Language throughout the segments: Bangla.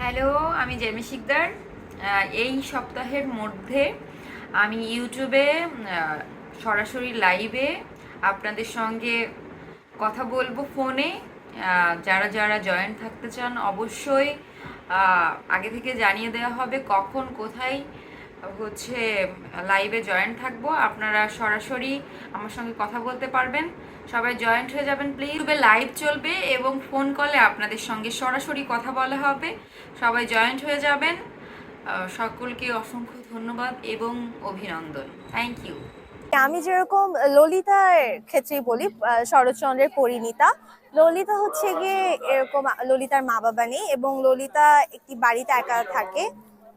হ্যালো, আমি জেমি শিকদার। এই সপ্তাহের মধ্যে আমি ইউটিউবে সরাসরি লাইভে আপনাদের সঙ্গে কথা বলব ফোনে। যারা যারা জয়েন থাকতে চান অবশ্যই আগে থেকে জানিয়ে দেওয়া হবে কখন, কোথায় হচ্ছে লাইভে জয়েন থাকব। আপনারা সরাসরি আমার সঙ্গে কথা বলতে পারবেন। সবাই জয়েন্ট হয়ে যাবেন প্লিজ ইউটিউবে লাইভ চলবে এবং ফোন কলে আপনাদের সঙ্গে সরাসরি কথা বলা হবে। সবাই জয়েন্ট হয়ে যাবেন। সকলকে অসংখ্য ধন্যবাদ এবং অভিনন্দন। থ্যাংক ইউ আমি যেরকম ললিতার ক্ষেত্রেই বলি শরৎচন্দ্রের পরিণীতা। ললিতা হচ্ছে গিয়ে এরকম, ললিতার মা বাবা নেই এবং ললিতা একটি বাড়িতে একা থাকে।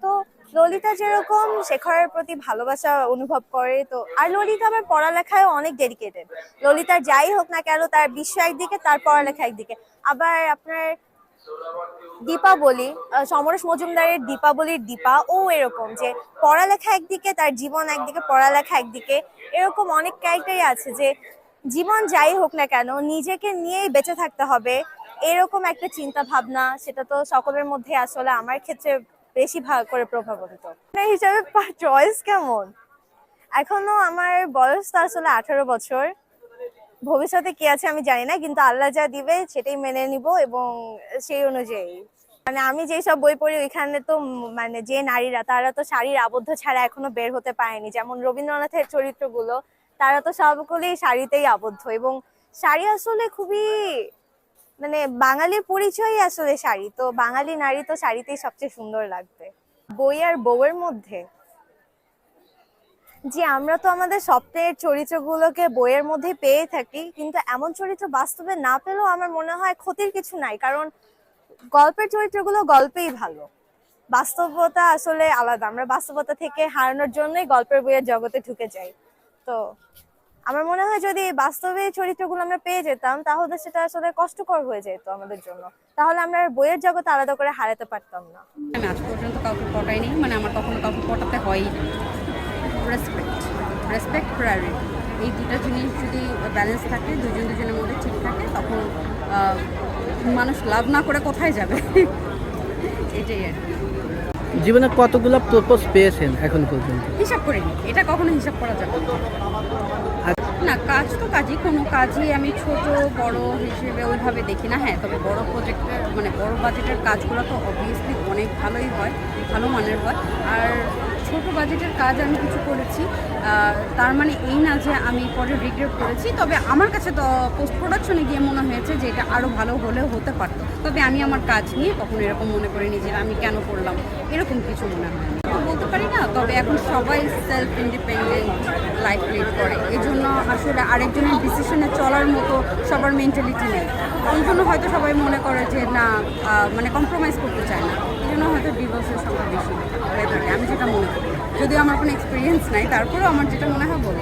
তো ললিতা যেরকম শেখরের প্রতি ভালোবাসা অনুভব করে, তো আর ললিতা আবার পড়ালেখায় অনেক ডেডিকেটেড ললিতার যাই হোক না কেন তার বিশ্ব একদিকে, তার পড়ালেখা একদিকে। আবার আপনার দীপাবলি সমরেশ মজুমদারের দীপাবলির দীপা, ও এরকম যে পড়ালেখা একদিকে, তার জীবন একদিকে, পড়ালেখা একদিকে, এরকম অনেক ক্যারেক্টারই আছে যে জীবন যাই হোক না কেন, নিজেকে নিয়েই বেঁচে থাকতে হবে, এরকম একটা চিন্তা ভাবনা সেটা তো সকলের মধ্যে আসলে আমার ক্ষেত্রে বেশি ভাগ করে প্রভাবিত। এই হিসাবে চয়েস কেমন? এখনও আমার বয়স তো আসলে আঠারো বছর। ভবিষ্যতে কি আছে আমি জানি না, কিন্তু আল্লাহ যা দিবে সেটাই মেনে নিব এবং সেই অনুযায়ী। মানে আমি যেই সব বই পড়ি, ওইখানে তো মানে যে নারীরা, তারা তো শাড়ির আবদ্ধ ছাড়া এখনও বের হতে পারেনি। যেমন রবীন্দ্রনাথের চরিত্রগুলো, তারা তো সবগুলোই শাড়িতেই আবদ্ধ এবং শাড়ি আসলে খুবই মানে বাঙালির পরিচয়ই আসলে শাড়ি, তো বাঙালি নারী তো শাড়িতেই সবচেয়ে সুন্দর লাগবে। বই আর বউয়ের মধ্যে? জি, আমরা তো আমাদের স্বপ্নের চরিত্রগুলোকে বইয়ের মধ্যে পেয়ে থাকি, কিন্তু এমন চরিত্র বাস্তবে না পেলেও আমার মনে হয় ক্ষতির কিছু নাই, কারণ গল্পের চরিত্রগুলো গল্পেই ভালো। বাস্তবতা আসলে আলাদা, আমরা বাস্তবতা থেকে হারানোর জন্যই গল্পের বইয়ের জগতে ঢুকে যাই। তো আমার মনে হয় যদি বাস্তবে চরিত্রগুলো আমরা পেয়ে যেতাম, তাহলে সেটা আসলে কষ্টকর হয়ে যেত আমাদের জন্য। তাহলে আমরা বইয়ের জগতে আলাদা করে হারাতে পারতাম না। আমি আজ পর্যন্ত কাউকে পটাইনি মানে আমার কখনো কাউকে পটাতে হয়ই না। রেসপেক্ট রেসপেক্ট প্রায়োরিটি এই দুটো জিনিস যদি ব্যালেন্স থাকে, দুজন দুজনের মধ্যে ঠিক থাকে, তখন মানুষ লাভ না করে কোথায় যাবে? এটাই আর কি। জীবনে কতগুলো প্রপোজ পেয়েছেন এখন পর্যন্ত? হিসাব করিনি এটা কখনো হিসাব করা যাবে না। না কাজ তো কাজই কোনো কাজই আমি ছোট বড় হিসেবে ওইভাবে দেখি না। হ্যাঁ তবে বড় প্রজেক্টের মানে বড় বাজেটের কাজগুলো তো অবভিয়াসলি অনেক ভালোই হয় ভালো মানের হয়। আর ছোট বাজেটের কাজ আমি কিছু করেছি। তার মানে এই না যে আমি পরে রিগ্রেট করেছি, তবে আমার কাছে তো পোস্ট প্রোডাকশনে গিয়ে মনে হয়েছে যে এটা আরও ভালো হলেও হতে পারতো। তবে আমি আমার কাজ নিয়ে কখনো এরকম মনে করিনি যে আমি কেন করলাম, এরকম কিছু মনে হয় বলতে পারি না, তবে এখন সবাই সেলফ ইন্ডিপেন্ডেন্ট লাইফ লিড করে। এই জন্য আসলে আরেকজনের ডিসিশনে চলার মতো সবার মেন্টালিটি নেই। ওই জন্য হয়তো সবাই মনে করে যে না মানে কম্প্রোমাইজ করতে চায় না। এই জন্য হয়তো ডিভোর্সের সংখ্যা বেশি। হয়ে থাকে। আমি যেটা মনে করি। যদিও আমার কোনো এক্সপিরিয়েন্স নাই, তারপরেও আমার যেটা মনে হয়, বলি